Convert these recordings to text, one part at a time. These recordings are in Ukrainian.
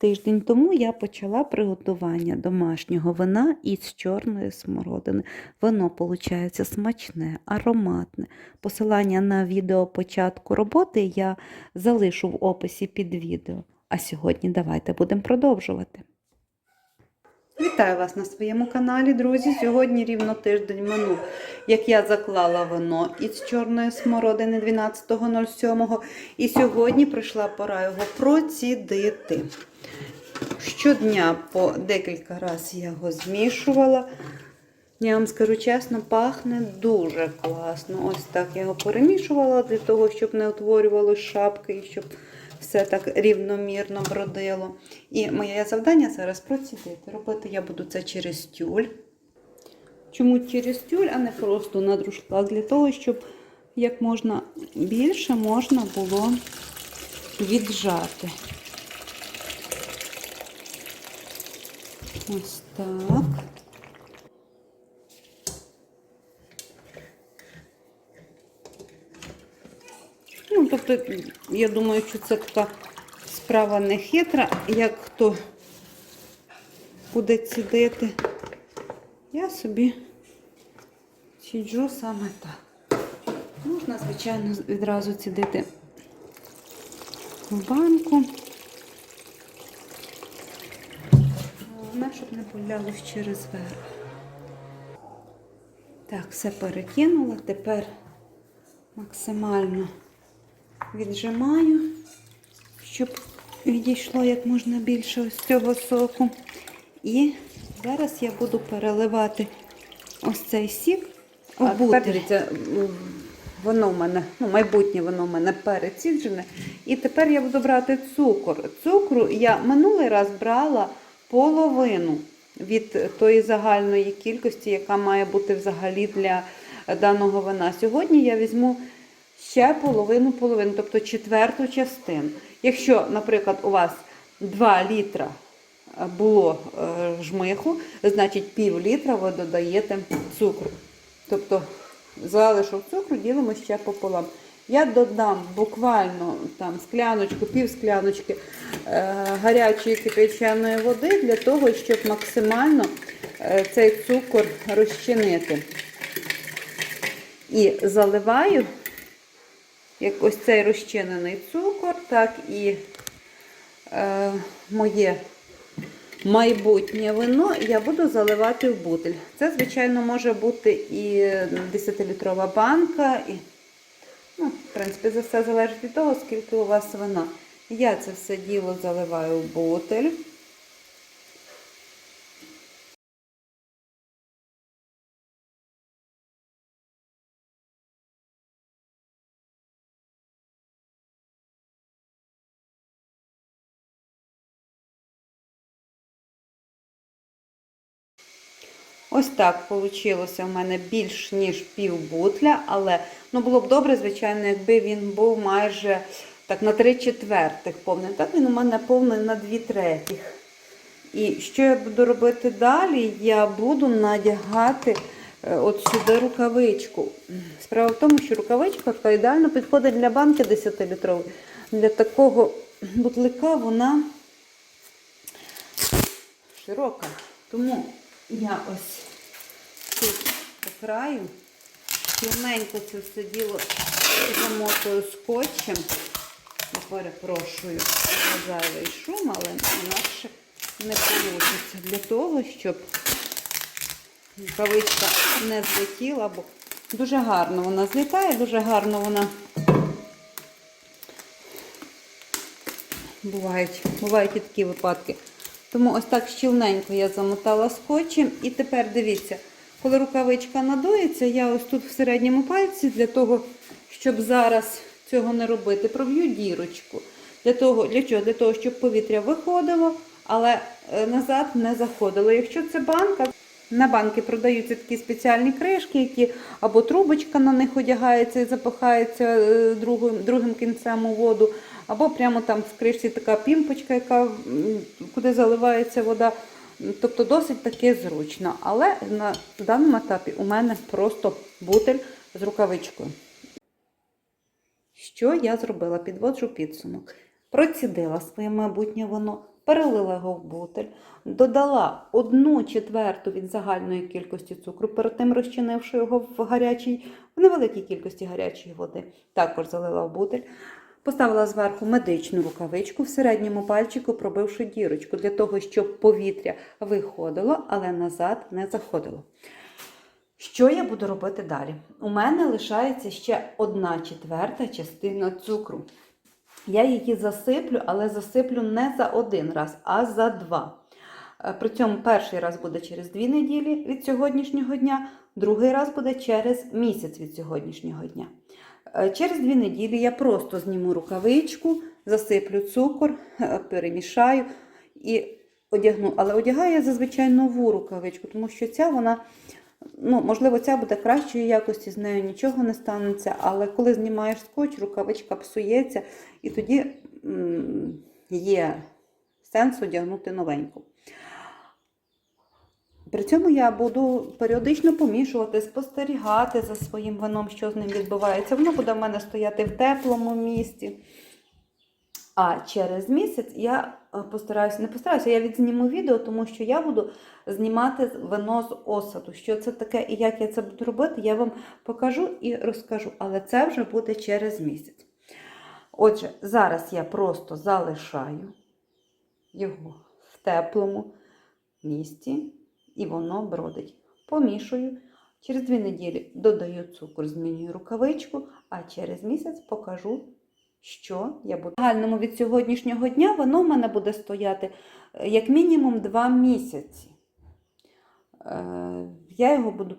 Тиждень тому я почала приготування домашнього вина із чорної смородини. Воно виходить смачне, ароматне. Посилання на відео початку роботи я залишу в описі під відео. А сьогодні давайте будемо продовжувати. Вітаю вас на своєму каналі, друзі. Сьогодні рівно тиждень минув, як я заклала вино із чорної смородини 12.07. І сьогодні прийшла пора його процідити. Щодня по декілька разів я його змішувала. Я вам скажу чесно, пахне дуже класно. Ось так я його перемішувала для того, щоб не утворювало шапки і щоб все так рівномірно бродило. І моє завдання зараз процідити. Робити я буду це через тюль. Чому через тюль, а не просто на друшках? Для того, щоб як можна більше можна було віджати. Ось так. Ну, тобто, я думаю, що це така справа не хитра, як хто буде цідити. Я собі сіджу саме так. Можна, звичайно, відразу цідити в банку. Головне, щоб не полялось через верх. Так, все перекинула. Тепер максимально віджимаю, щоб відійшло як можна більше ось цього соку. І зараз я буду переливати ось цей сік у А тепер дивіться, воно в мене, ну, майбутнє воно в мене переціджене. І тепер я буду брати цукор. Цукру я минулий раз брала половину від тої загальної кількості, яка має бути взагалі для даного вина. Сьогодні я візьму ще половину половину, тобто четверту частину. Якщо, наприклад, у вас 2 літра було е, жмиху, значить пів літра ви додаєте цукру. Тобто залишок цукру ділимо ще пополам. Я додам буквально там скляночку, пів скляночки е, гарячої кипяченої води для того, щоб максимально е, цей цукор розчинити. І заливаю як ось цей розчинений цукор, так і е, моє майбутнє вино я буду заливати в бутиль. Це, звичайно, може бути і 10-літрова банка. І, ну, В принципі, це все залежить від того, скільки у вас вина. Я це все діло заливаю в бутиль. Ось так вийшло в мене більш ніж пів бутля, але ну, було б добре, звичайно, якби він був майже так на 3 четвертих повний. Так він у мене повний на 2 третіх. І що я буду робити далі? Я буду надягати е, от сюди рукавичку. Справа в тому, що рукавичка яка ідеально підходить для банки 10-літрової. Для такого бутлика вона широка. Тому я ось тут по краю це все діло замотую скотчем. Я перепрошую зайвий шум, але інакше не вийде для того, щоб рукавичка не злетіла, бо дуже гарно вона злітає, дуже гарно вона бувають, бувають і такі випадки. Тому ось так щільненько я замотала скотчем. І тепер дивіться, коли рукавичка надується, я ось тут в середньому пальці, для того, щоб зараз цього не робити, проб'ю дірочку. Для того, для чого? Для того, щоб повітря виходило, але е, назад не заходило. Якщо це банка, на банки продаються такі спеціальні кришки, які або трубочка на них одягається і запахається е, другим, другим кінцем у воду, або прямо там в кришці така пімпочка, яка, куди заливається вода. Тобто досить таки зручно. Але на даному етапі у мене просто бутель з рукавичкою. Що я зробила? Підводжу підсумок. процідила своє майбутнє вино, перелила його в бутель, додала одну четверту від загальної кількості цукру, перед тим розчинивши його в гарячій, в невеликій кількості гарячої води. Також залила в бутель. Поставила зверху медичну рукавичку в середньому пальчику, пробивши дірочку, для того, щоб повітря виходило, але назад не заходило. Що я буду робити далі? У мене лишається ще одна четверта частина цукру. Я її засиплю, але засиплю не за один раз, а за два. Е, При цьому перший раз буде через дві неділі від сьогоднішнього дня, другий раз буде через місяць від сьогоднішнього дня. Е, Через дві неділі я просто зніму рукавичку, засиплю цукор, е, перемішаю і одягну. Але одягаю я зазвичай нову рукавичку, тому що ця вона, ну, можливо, ця буде кращої якості, з нею нічого не станеться. Але коли знімаєш скотч, рукавичка псується, і тоді є сенс одягнути новеньку. При цьому я буду періодично помішувати, спостерігати за своїм вином, що з ним відбувається. Воно буде в мене стояти в теплому місці. А через місяць я е, постараюся, не постараюся, я відзніму відео, тому що я буду знімати вино з осаду. Що це таке і як я це буду робити, я вам покажу і розкажу. Але це вже буде через місяць. Отже, зараз я просто залишаю його в теплому місці, і воно бродить. Помішую. Через дві неділі додаю цукор, змінюю рукавичку, а через місяць покажу, що я буду. В загальному від сьогоднішнього дня воно в мене буде стояти е, як мінімум 2 місяці. Е, Я його буду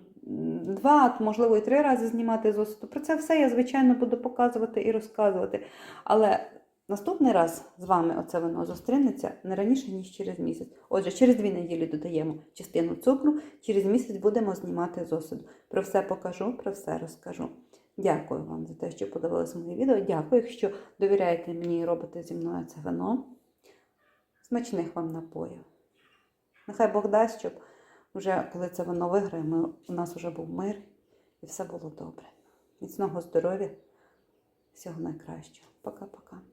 два, можливо, і три рази знімати з осаду. Про це все я, звичайно, буду показувати і розказувати. Але наступний раз з вами оце вино зустрінеться не раніше, ніж через місяць. Отже, через дві неділі додаємо частину цукру, через місяць будемо знімати з осаду. Про все покажу, про все розкажу. Дякую вам за те, що подивилися моє відео. Дякую, якщо довіряєте мені і робите зі мною це вино. Смачних вам напоїв. Нехай Бог дасть, щоб вже коли це вино виграє, ми, у нас вже був мир і все було добре. Міцного здоров'я, всього найкращого. Пока-пока.